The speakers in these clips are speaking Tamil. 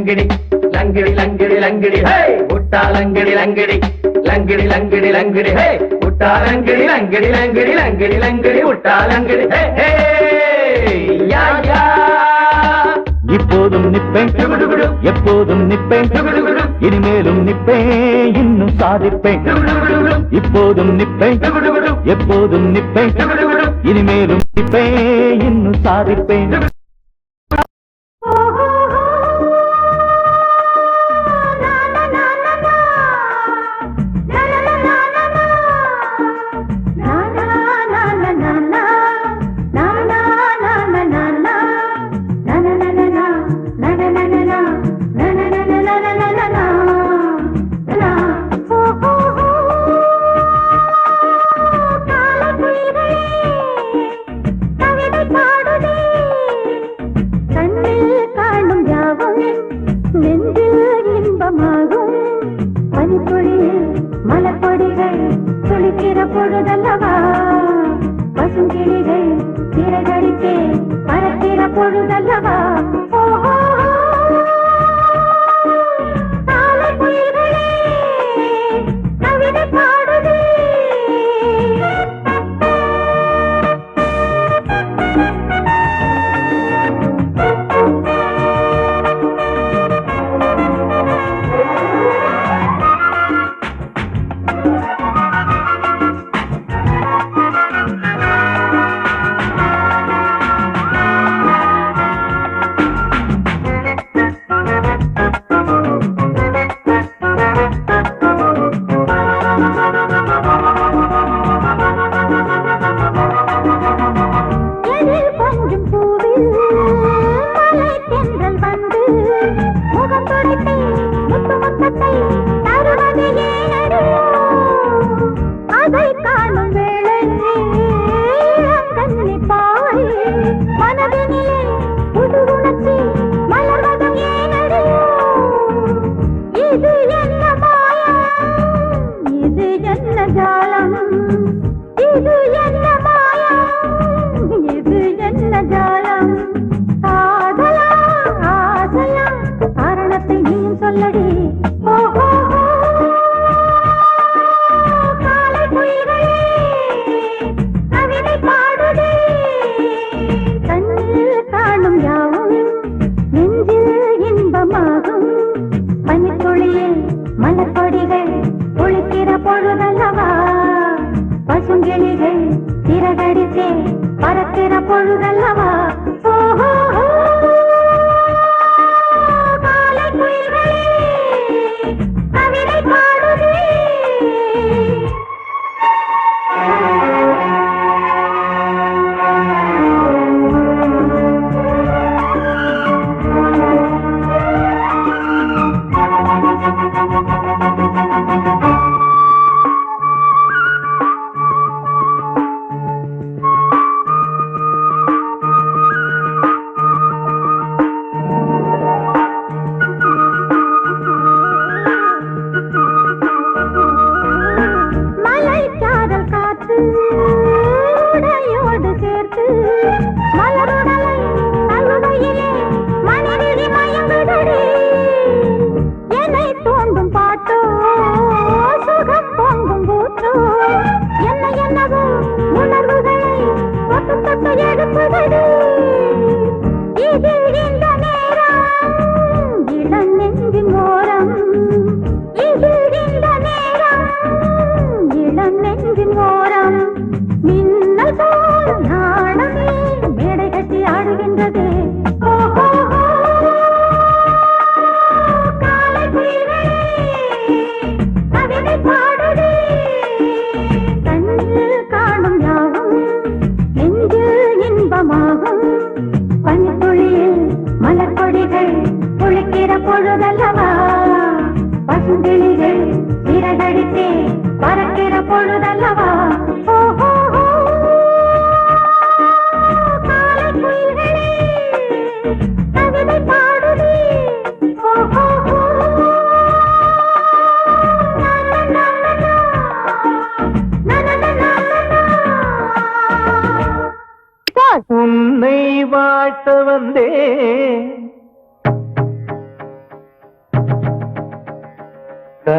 லங்கிடி லங்கிடி லங்கிடி லங்கிடி ஹே முட்டா லங்கிடி லங்கிடி லங்கிடி லங்கிடி லங்கிடி ஹே முட்டா லங்கிடி லங்கிடி லங்கிடி லங்கிடி லங்கிடி முட்டா லங்கிடி ஹே இப்போதும் நிப்பேன் எப்போதும் நிப்பேன் இனிமேலும் நிப்பேன் இன்னும் சாதிப்பேன் இப்போதும் நிப்பேன் எப்போதும் நிப்பேன் இனிமேலும் நிப்பேன் இன்னும் சாதிப்பேன் మనది నీ பொழுதல்லவா?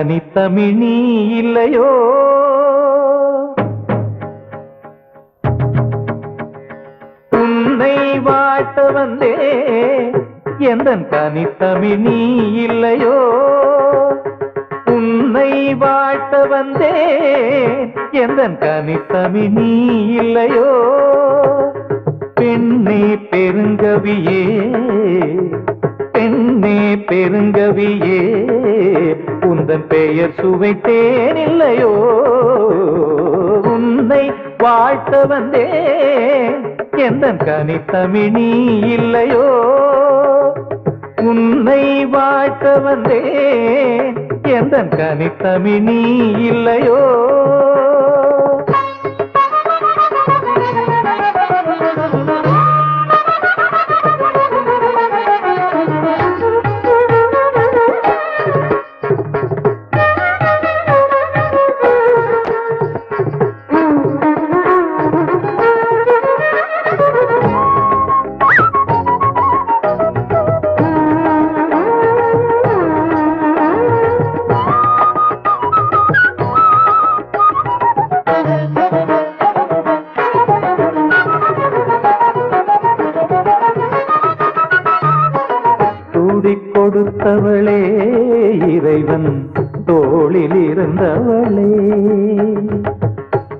தனித்தமிழ் நீ இல்லையோ? உன்னை வாட்ட வந்தே எந்த தனித்தமிழ் நீ இல்லையோ? உன்னை வாட்ட வந்தே எந்த தனித்தமிழ் நீ இல்லையோ? பெண்ணே பெருங்கவியே. பெண்ணே பெருங்கவியே. உந்தன் பெயர் சுவைத்தேன் இல்லையோ உன்னை வாழ்த்த வந்தேன். எந்த கனித்தமிழி இல்லையோ? உன்னை வாழ்த்த வந்தேன். எந்த கனித்தமிழி இல்லையோ?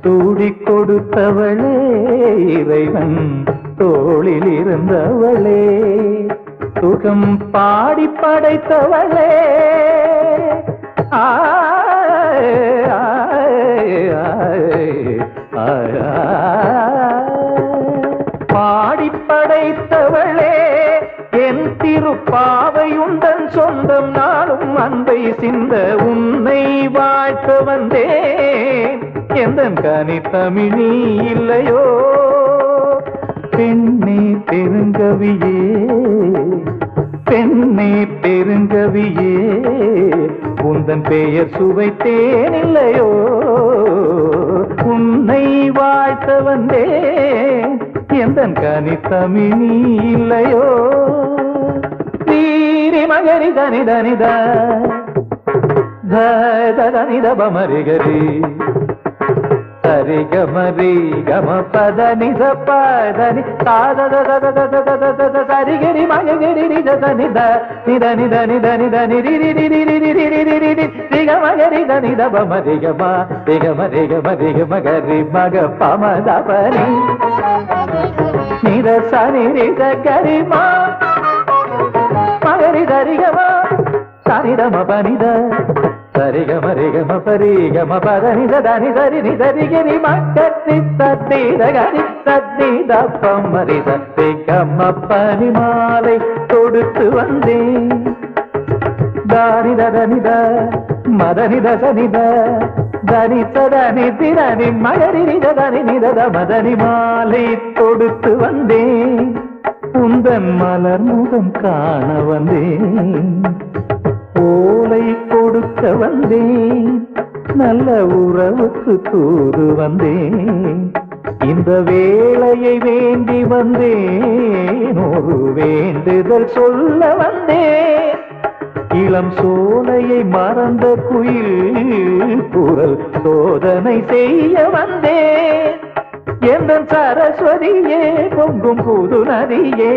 தூடி கொடுத்தவளே இறைவன் தோளில் இருந்தவளே. சுகம் பாடி படைத்தவளே. ஆய், பாடி படைத்தவளே என் திருப்பாவை உந்தன் சொந்தம் நாளும் அன்பை சிந்த உன்னை வாழ்த்த வந்தேன். எந்தன் கனி தமிழி இல்லையோ? பெண்ணே பெருங்கவியே பெண்ணே பெருங்கவியே உந்தன் பெயர் சுவைத்தேன் இல்லையோ? உன்னை வாழ்த்த வந்தேன் எந்த கனி தமிழி இல்லையோ? நீரி மகரி தனி தனித தனித பமரிகரி சரி கமரி கம பத நித பதனி தாத சரிகரி மகரி நித நித நித நித நித நித நிரி நிரி நிரி நிரி நிரி நிரி நிக மகரி நித சனி கம கரிமா மகரி தரிகமா ரிக பனித மக பமத பரி நித சனி நித கரிமா மகரி தரிகமா சனிதம பனித சரிகம ரிகம பரிகம பதனித தனி தரி நிதரிகிரி மக்கத்தி தத்தீத கரி தத்தீத பம்மரி சத்திகம பனி மாலை கொடுத்து வந்தேன் தானித தனித மதனித சனித தனி சதனி திரணி மகரி நித தனி நிதத மதனி மாலை தொடுத்து வந்தேன் உந்தன் மலர் முகம் காண வந்தேன் ஓலை கொடுக்க வந்தேன். நல்ல உறவுக்கு தூது வந்தேன். இந்த வேளையை வேண்டி வந்தேன். ஒரு வேண்டுதல் சொல்ல வந்தேன். இளம் சோலையை மறந்த குயில் குரல் சோதனை செய்ய வந்தேன். எந்த சரஸ்வதியே பொங்கும் புது நதியே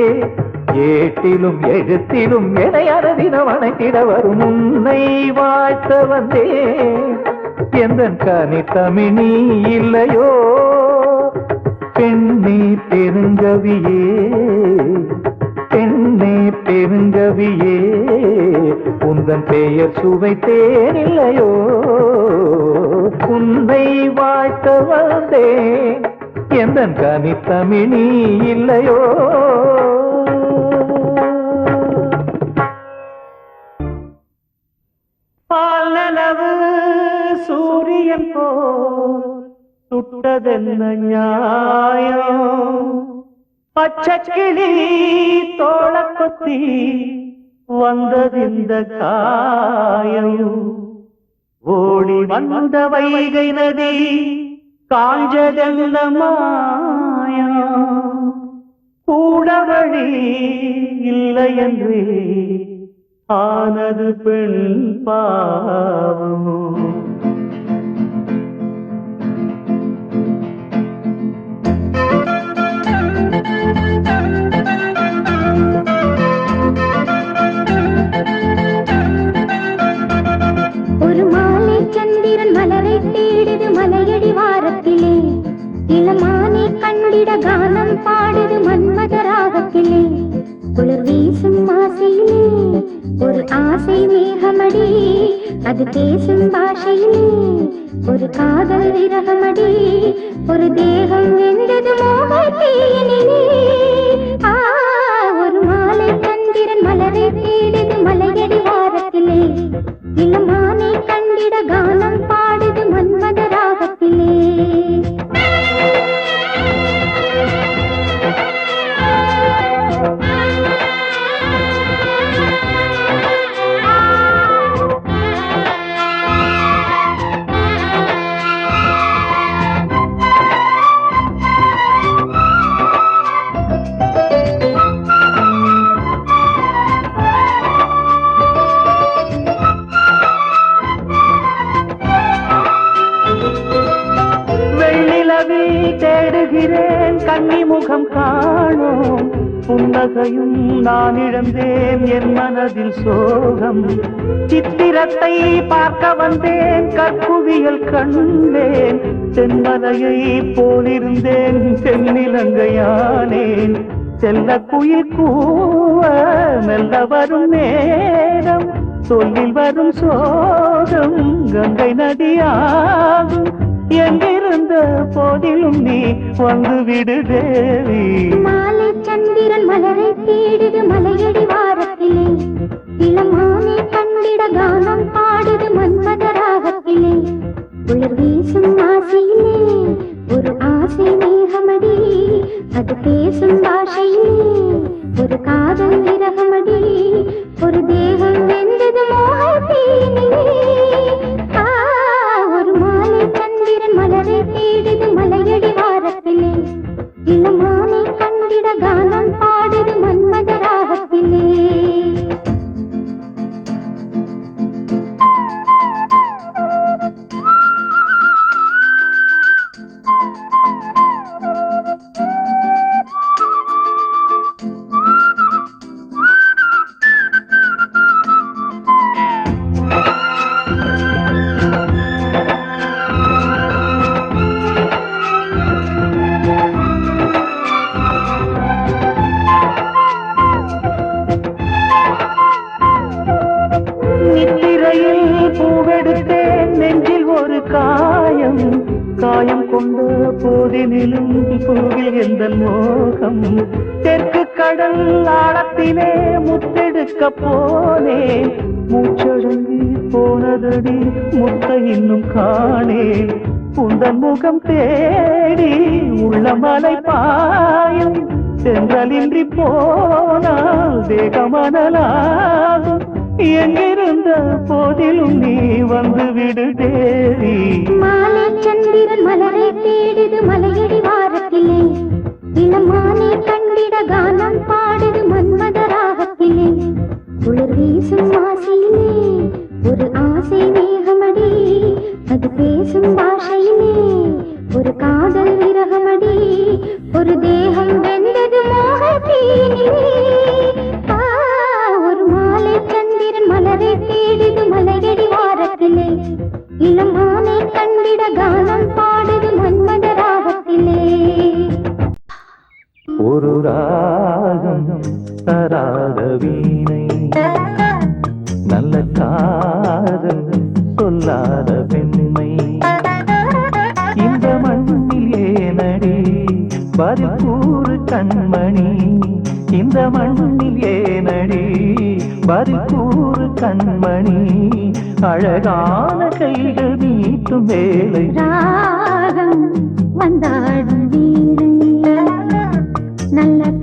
ஏட்டிலும் எழுத்திலும் இணையான தினம் அணைத்திட வரும் உன்னை வாழ்த்த வந்தேன். எந்த கனி தமிழி இல்லையோ? பெண்ணே பெருங்கவியே பெண்ணே பெருங்கவியே உந்தன் பெயர் சுவைத்தேன் இல்லையோ? உன்னை வாழ்த்த வந்தேன். எந்த கனி தமிழி இல்லையோ? சூரியன் போல் சுட்டதென்ன நியாயம்? பச்சக்கிளி தோள கொத்தி வந்ததிந்த காயம்? ஓடி வந்த வைகை நதி காஞ்சதென்ன மாயம்? கூட வழி இல்லை என்று ஆனது பெண் பாவம். கண்டிடுது மலையடி வாரத்திலே. இளமானே கண்டிட கானம் பாடுது மன்மத ராகத்திலே. குளிர் வீசும் ஆசையிலே ஒரு ஆசை மேகமடி. அது பேசும் பாஷையிலே ஒரு காதல் விரகமடி. ஒரு தேகம் வெந்தது மோகத்தீயினிலே ஆ ஒரு மாலை தந்திரன் மலரை தேடுது மலையடி வாரத்திலே. இளமானே கண்டிட கானம் பாடுது இழந்தேன் என் மனதில் சோகம். சித்திரத்தை பார்க்க வந்தேன் கற்புவியல் கண்டேன். தென்மலையை போலிருந்தேன் தென்னிலங்கையானேன். செல்ல குயில் கூவ மெல்ல வரும் நேரம். சொல்லில் வரும் சோகம் கங்கை நதியாகும். எங்கிருந்த போதிலும் நீ வந்து விடு தேவி. மாலை சந்திரன் மலரை தேடுது மலையடி வாரத்திலே. இளமானே கண்டிட கானம் பாடுது மன்மத ராகத்திலே. குளிர் வீசும் ஆசையிலே ஒரு ஆசை மேகமடி. அது பேசும் பாஷையிலே ஒரு காதல் விரகமடி. ஒரு தேகம் வெந்தது மோகத்தீனிலே. போதினிலும் பூவில் எந்த மோகம்? தெற்கு கடல் ஆழத்திலே முத்தெடுக்க போனேன். மூச்சடங்கி போனதடி முத்த இன்னும் காணேன். உந்தன் முகம் தேடி உள்ள மலை பாயும். சென்றலின்றி போனால் தேகமனலாகும். எங்கிருந்த போதிலும் நீ வந்து விடு தேவி மாலை சந்திரன் மலர் இந்த கானம் பாடுது மன்மத ராகத்திலே குளிர் வீசும் ஆசையிலே ஒரு ஆசை மேகமடி அது பேசும் பாஷையிலே ஒரு காதல் ராகம் தராத வீணை. நல்ல காதல் சொல்லாத பெண்மை. இந்த மண்ணில் ஏனடி? பரிபூறு கண்மணி. இந்த மண்ணில் ஏனடி? பரிபூறு கண்மணி. அழகான கைகள் நீட்டும் வேலை. ராகம் வந்தாடும் நல்ல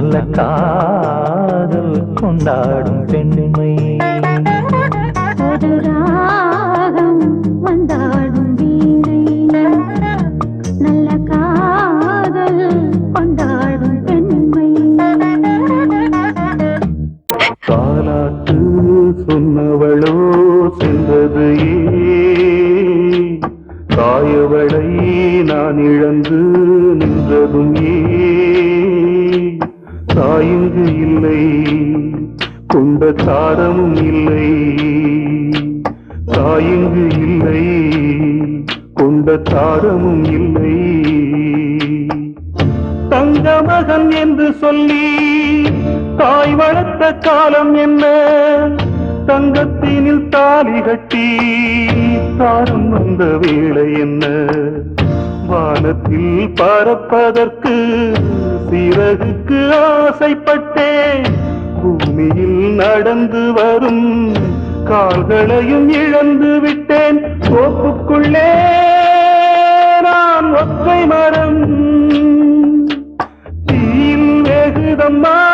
நல்ல காதல் கொண்டாடும் பெண்மை. அழகு இல்லை கொண்ட தாரமும் இல்லை. தாயங்கு இல்லை கொண்ட தாரமும் இல்லை. தங்க மகன் என்று சொல்லி தாய் வளர்த்த காலம் என்ன? தங்கத்தினில் தாலி கட்டி தாரம் வந்த வேலை என்ன? வானத்தில் பறப்பதற்கு சிறகுக்கு ஆசைப்பட்டேன். பூமியில் நடந்து வரும் கால்களையும் இழந்து விட்டேன். கோப்புக்குள்ளே நான் ஒற்றை மரம். தீயில் வெகுதம்மா